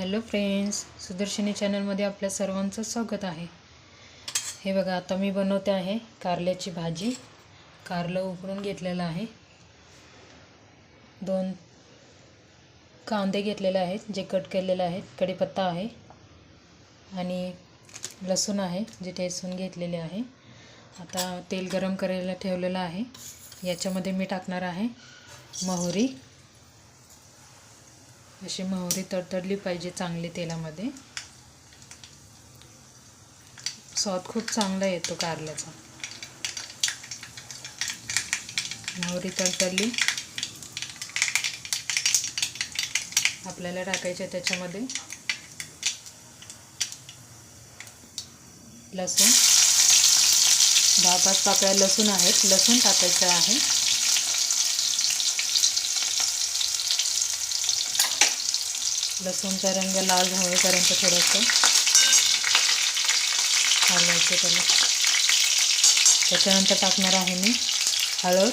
Hello friends Sudarshani चॅनलमध्ये आपल्या सर्वांचं स्वागत आहे. हे बघा आता मी बनवते आहे कारल्याची भाजी. कारलं उकडून घेतलेलं आहे. दोन कांदे घेतलेले आहेत जे कट केलेले आहेत. कढीपत्ता आहे आणि लसूण आहे जे ठेसून घेतलेले आहे. आता तेल गरम करायला ठेवलेलं आहे. याच्यामध्ये मी टाकणार आहे मोहरी. अशी मोहरी तडतडली पाहिजे चांगली तेलामध्ये. स्वाद खूप चांगला येतो कारल्याचा. मोहरी तडतडली. आपल्याला टाकायचे त्याच्यामध्ये लसूण. दहा पाच पाकळ्या लसूण आहेत. लसूण टाकायचं आहे. लसूणचा रंग लाल होईपर्यंत थोडंसं हलवायचं त्याला. त्याच्यानंतर टाकणार आहे मी हळद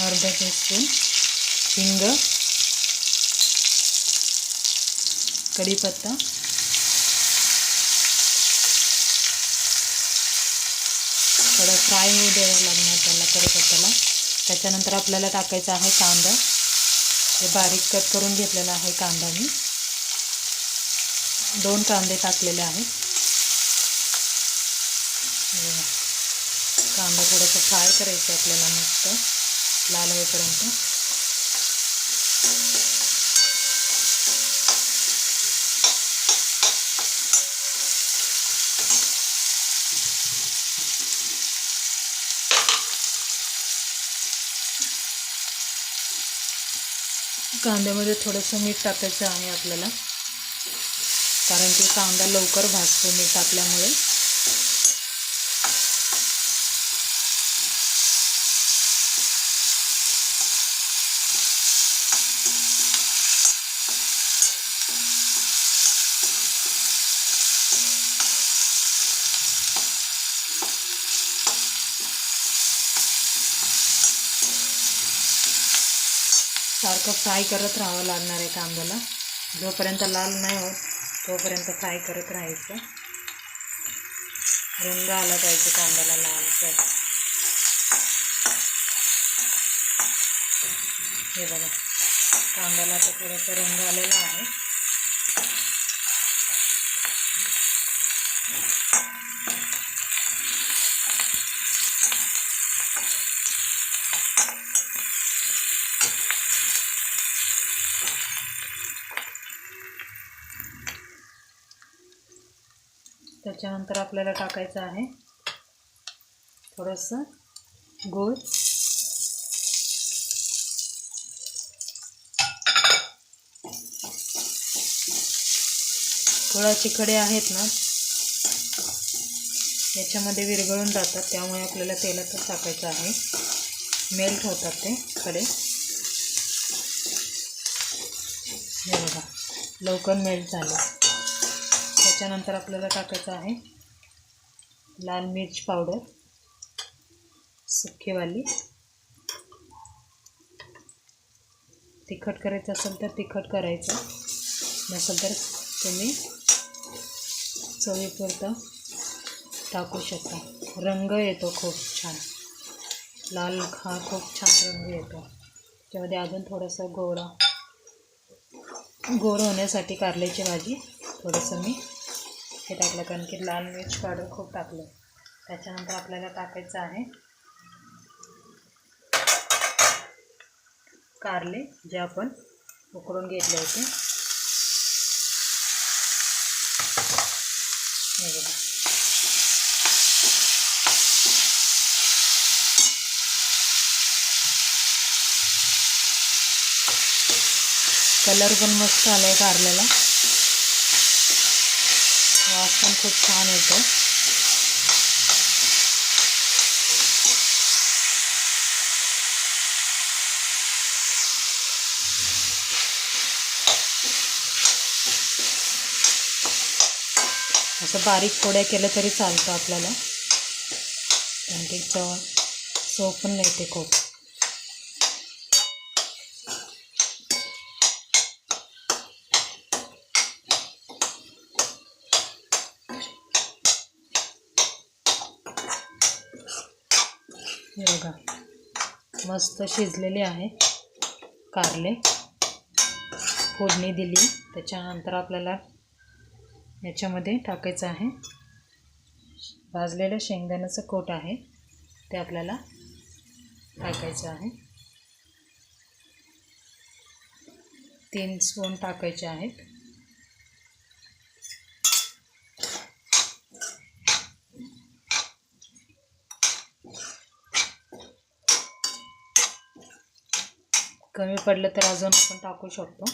अर्धा टीस्पून हिंग कढीपत्ता. थोडं फ्राय होऊ द्यावं लागणार त्याला कढीपत्त्याला त्याच्यानंतर आपल्याला टाकायचा आहे कांदा. हे बारीक कट करून घेतलेला आहे कांदा मी दोन कांदे टाकलेले आहेत. कांदा थोडासा फ्राय करायचा आपल्याला मस्त लाल होईपर्यंत. कांद्यामध्ये थोडंसं मीठ टाकायचं आहे आपल्याला. कारण की कांदा लवकर भाजतो मीठ टाकल्यामुळे सारखं फ्राय करत राहावं लागणार आहे कांद्याला. जोपर्यंत लाल नाही होत तोपर्यंत फ्राय करत राहायचं. रंग आला पाहिजे कांद्याला लालसर. हे बघा कांद्याला आता थोडंसं रंग आलेला आहे. त्याच्यानंतर आपल्याला टाकायचं आहे थोडंसं गूळ. गुळाचे खडे आहेत ना याच्यामध्ये विरघळून जातात त्यामुळे आपल्याला तेलातच टाकायचं आहे. मेल्ट होतात ते खडे. हे बघा लवकर मेल्ट झाले. त्याच्यानंतर आपल्याला टाकायचं आहे लाल मिरच पावडर सुक्केवाली. तिखट करायचं असेल तर तिखट करायचं नसेल तर तुम्ही चवीपुरतं टाकू शकता. रंग येतो खूप छान. लाल हा खूप छान रंग येतो. त्यामध्ये अजून थोडंसं गोळा गोड होण्यासाठी कारल्याची भाजी थोडंसं मी हे टाकलं कारण की लाल मिर्च पावडर खूप टाकलं. त्याच्यानंतर आपल्याला टाकायचं आहे कारले जे आपण उकडून घेतले होते. कलर पण मस्त आला आहे कारल्याला. वास पण खूप छान येतो. असं बारीक फोड्या केलं तरी चालतं आपल्याला. कारण की चव चव पण नाही ते खूप. हे बघा. मस्त शिजलेले आहे. कारले. फोडणी दिली. त्याच्यानंतर आपल्याला याच्यामध्ये टाकायचं आहे. भाजलेलं शेंगदाण्याचं कोट आहे. ते आपल्याला टाकायचं आहे. तीन स्पून टाकायचे आहेत. कमी पडलं तर अजून आपण टाकू शकतो.